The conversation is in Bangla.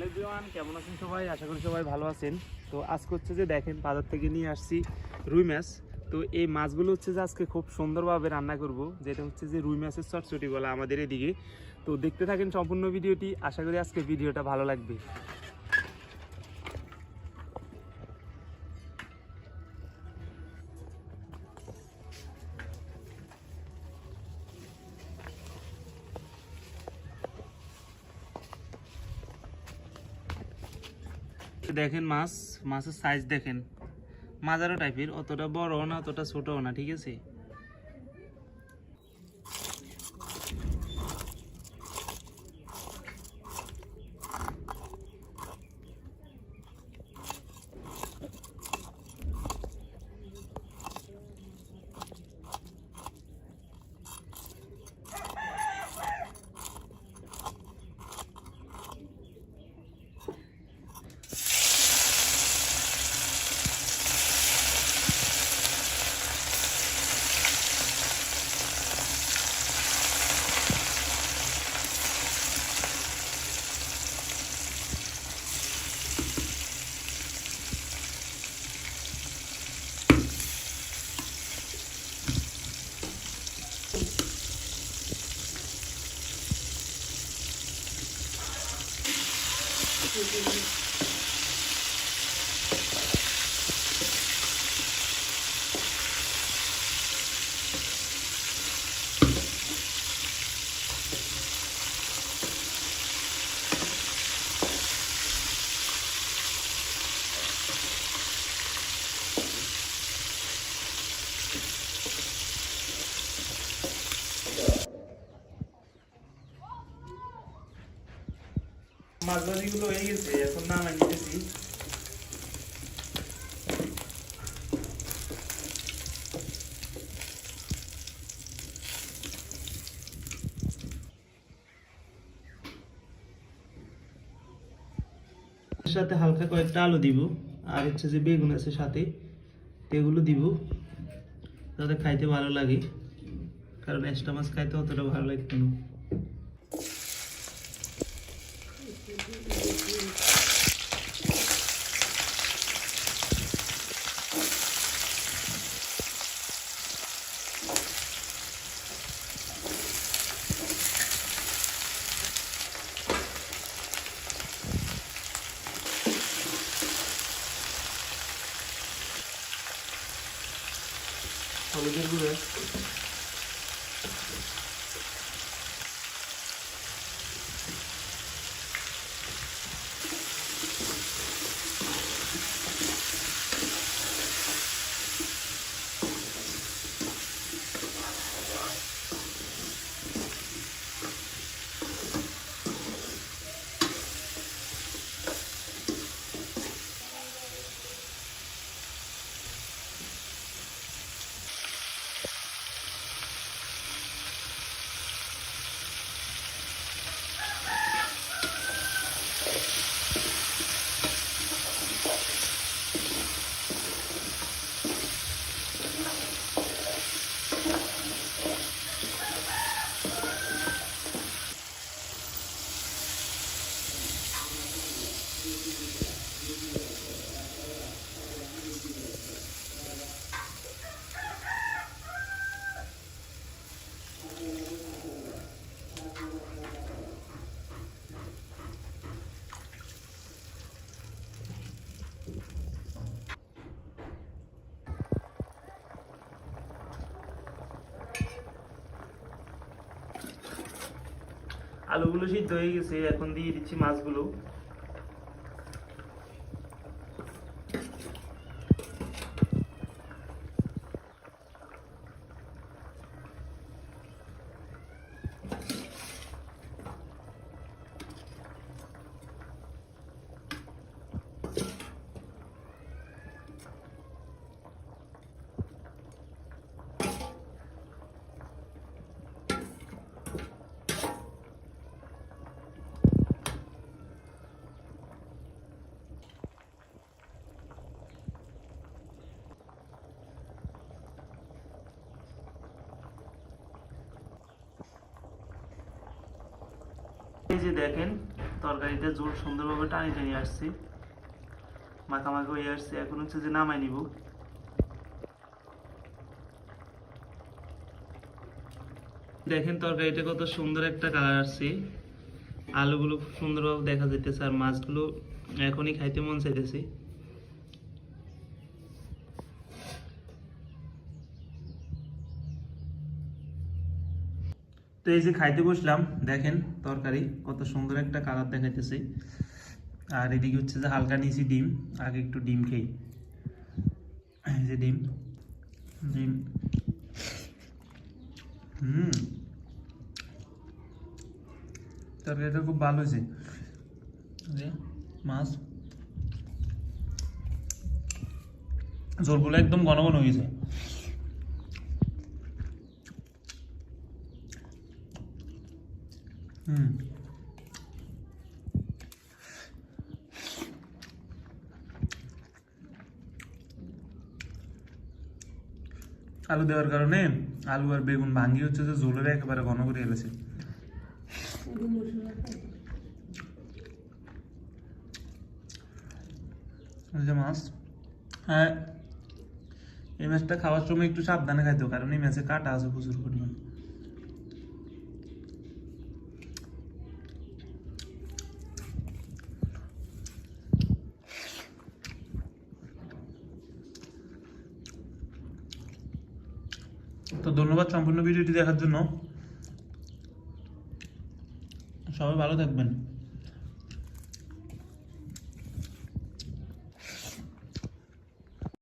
হ্যালো এভরিওয়ান, কেমন আছেন সবাই? আশা করি সবাই ভালো আছেন। তো আজকে হচ্ছে যে দেখেন, বাজার থেকে নিয়ে আসছি রুই মাছ। তো এই মাছগুলো হচ্ছে যে আজকে খুব সুন্দরভাবে রান্না করব, যেটা হচ্ছে যে রুই মাছের চটচটি বলা আমাদের এদিকে। তো দেখতে থাকেন সম্পূর্ণ ভিডিওটি। আশা করি আজকে ভিডিওটা ভালো লাগবে। দেখেন মাছ, মাছের সাইজ দেখেন। মাজারো টাইপের অতটা বড় না, অতটা ছোটও না, ঠিক আছে? কেটে দিই হয়ে গেছে, এখন নিতেছি। সাথে হালকা কয়েকটা আলু দিব, আর হচ্ছে যে বেগুন আছে সাথে, এগুলো দিব, যাতে খাইতে ভালো লাগে, কারণ এক্সট্রা মাছ খাইতে অতটা ভালো লাগতো না। Salı gel buraya. আলুগুলো সিদ্ধ হয়ে গেছে এখন দিয়ে দিচ্ছি মাছগুলো। এই যে দেখেন, তরকারিতে জোর সুন্দরভাবে টানি টানি আসছে। মাখামাখি হয়ে আসছে, এখন হচ্ছে যে নামাই নিব। দেখেন তরকারিটা কত সুন্দর একটা কালার আসছে। আলুগুলো খুব সুন্দরভাবে দেখা যাইতেছে, আর মাছগুলো এখনই খাইতে মন চাইতেছে। তো এই যে খাইতে বসলাম, দেখেন তরকারি, কত সুন্দর একটা কালার দেখাইতেছে। আর এদিকে হচ্ছে যে হালকা নিয়েছি ডিম, আগে একটু ডিম খেই এই যে ডিম ডিম। হুম। তরকারিটা খুব ভালো হয়েছে। মাছ। ঝোলগুলো একদম ঘন ঘন হয়েছে হুম। আলু দেওয়ার কারণে আলু আর বেগুন ভাঙ্গি হচ্ছে যে ঝোলের একেবারে ঘন করে এলেছে মাছ হ্যাঁ এই মাছটা খাওয়ার সময় একটু সাবধানে খাইতে কারণ এই মাছে কাটা আছে প্রচুর পরিমাণ। তো ধন্যবাদ সম্পূর্ণ ভিডিওটি দেখার জন্য। সবাই ভালো থাকবেন।